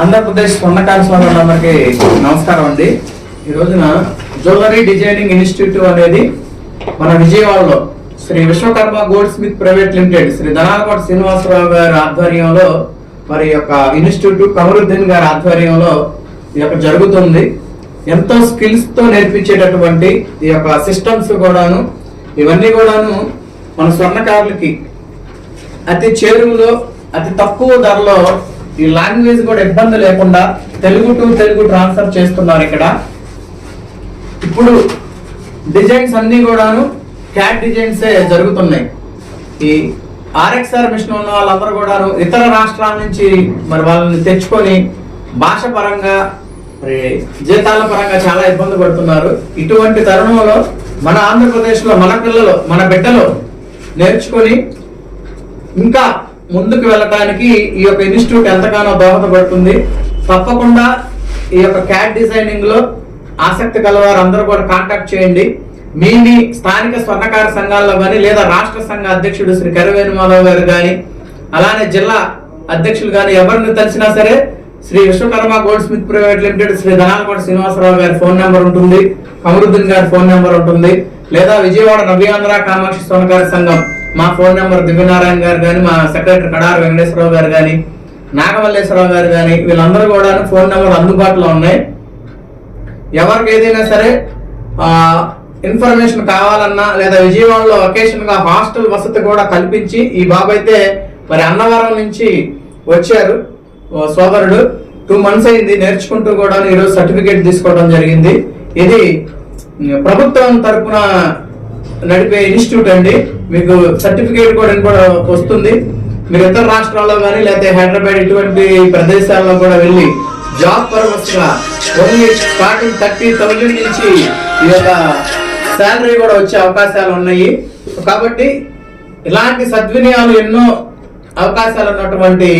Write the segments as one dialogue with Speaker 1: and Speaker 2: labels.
Speaker 1: ఆంధ్రప్రదేశ్ స్వర్ణకార స్వాములందరికీ నమస్కారం అండి. ఈ రోజున జ్యువెలరీ డిజైనింగ్ ఇన్స్టిట్యూట్ అనేది మన విజయవాడలో Shri Vishwakarma gold smith private limited Shri Dhanalakota Srinivasarao గారి ఆధ్వర్యంలో మరి యొక్క ఇన్స్టిట్యూట్ కమరుద్దీన్ గారి ఆధ్వర్యంలో ఈ యొక్క జరుగుతుంది. ఎంతో స్కిల్స్తో నేర్పించేటటువంటి ఈ యొక్క సిస్టమ్స్ కూడాను ఇవన్నీ కూడాను మన స్వర్ణకారులకి అతి చేరువలో అతి తక్కువ ధరలో ఈ లాంగ్వేజ్ కూడా ఇబ్బంది లేకుండా తెలుగు టు తెలుగు ట్రాన్స్ఫర్ చేస్తున్నారు ఇక్కడ. ఇప్పుడు డిజైన్స్ అన్ని కూడాను క్యాట్ డిజైన్సే జరుగుతున్నాయి. ఈ ఆర్ఎక్స్ఆర్ మిషన్ ఉన్న వాళ్ళందరూ కూడాను ఇతర రాష్ట్రాల నుంచి మరి వాళ్ళని తెచ్చుకొని భాష పరంగా మరి జీతాల పరంగా చాలా ఇబ్బంది పడుతున్నారు. ఇటువంటి తరుణంలో మన ఆంధ్రప్రదేశ్లో మన పిల్లలు మన బిడ్డలు నేర్చుకొని ఇంకా ముందుకు వెళ్ళటానికి ఈ యొక్క ఇన్స్టిట్యూట్ ఎంతగానో దోహదపడుతుంది. తప్పకుండా ఈ యొక్క క్యాట్ డిజైనింగ్లో ఆసక్తి కలవారు అందరూ కూడా కాంటాక్ట్ చేయండి. మీ మీ స్థానిక స్వర్ణకార సంఘాల్లో కానీ లేదా రాష్ట్ర సంఘ అధ్యక్షుడు శ్రీ కరివేణు మాధవ్ గారు కానీ అలానే జిల్లా అధ్యక్షులు కానీ ఎవరిని తెలిసినా సరే Shri Vishwakarma gold smith private limited Shri Dhanalakota Srinivasarao గారి ఫోన్ నెంబర్ ఉంటుంది. కమరుద్దీన్ గారి ఫోన్ నెంబర్ ఉంటుంది. లేదా విజయవాడ నవ్యాంధ్ర కామాక్షి స్వర్ణకార సంఘం మా ఫోన్ నెంబర్ దివ్యనారాయణ గారు కానీ మా సెక్రటరీ కడారు వెంకటేశ్వరరావు గారు కానీ నాగమల్లేశ్వరరావు గారు కానీ వీళ్ళందరూ కూడా ఫోన్ నెంబర్ అందుబాటులో ఉన్నాయి. ఎవరికి ఏదైనా సరే ఇన్ఫర్మేషన్ కావాలన్నా లేదా విజయవాడలో ఒకేషన్గా హాస్టల్ వసతి కూడా కల్పించి ఈ బాబు అయితే మరి అన్నవరం నుంచి వచ్చారు. సోదరుడు. టూ మంత్స్ అయింది నేర్చుకుంటూ కూడా ఈరోజు సర్టిఫికేట్ తీసుకోవడం జరిగింది. ఇది ప్రభుత్వం తరపున నడిపే ఇన్స్టిట్యూట్ అండి. మీకు సర్టిఫికేట్ కూడా కూడా వస్తుంది. మీరు ఇతర రాష్ట్రాల్లో కానీ లేకపోతే హైదరాబాద్ ఇటువంటి ప్రదేశాల్లో కూడా వెళ్ళి జాబ్ పర్పస్గా ఓన్లీ స్టార్టింగ్ థర్టీ థౌజండ్ నుంచి ఈ యొక్క శాలరీ కూడా వచ్చే అవకాశాలు ఉన్నాయి. కాబట్టి ఇలాంటి సద్వినియాలు ఎన్నో అవకాశాలు ఉన్నటువంటి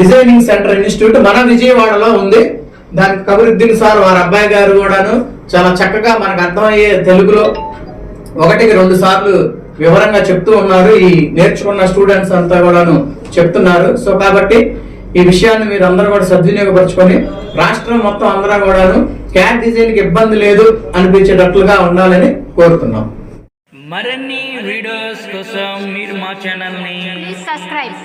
Speaker 1: డిజైనింగ్ సెంటర్ ఇన్స్టిట్యూట్ మన విజయవాడలో ఉంది. దానికి కబరుద్దీన్ సార్ వారి అబ్బాయి గారు కూడాను చాలా చక్కగా మనకు అర్థమయ్యే తెలుగులో ఒకటికి రెండు సార్లు వివరంగా చెప్తూ ఉన్నారు. ఈ నేర్చుకున్న స్టూడెంట్స్ అంతా కూడాను చెప్తున్నారు. సో కాబట్టి ఈ విషయాన్ని మీరు అందరూ కూడా సద్వినియోగపరచుకొని రాష్ట్రం మొత్తం అందరూ కూడాను క్యాట్ డిజైన్కి ఇబ్బంది లేదు అనిపించేటట్లుగా ఉండాలని కోరుతున్నాం.
Speaker 2: మరిన్ని వీడియోస్ కోసం మీరు మా ఛానల్ని
Speaker 3: subscribe.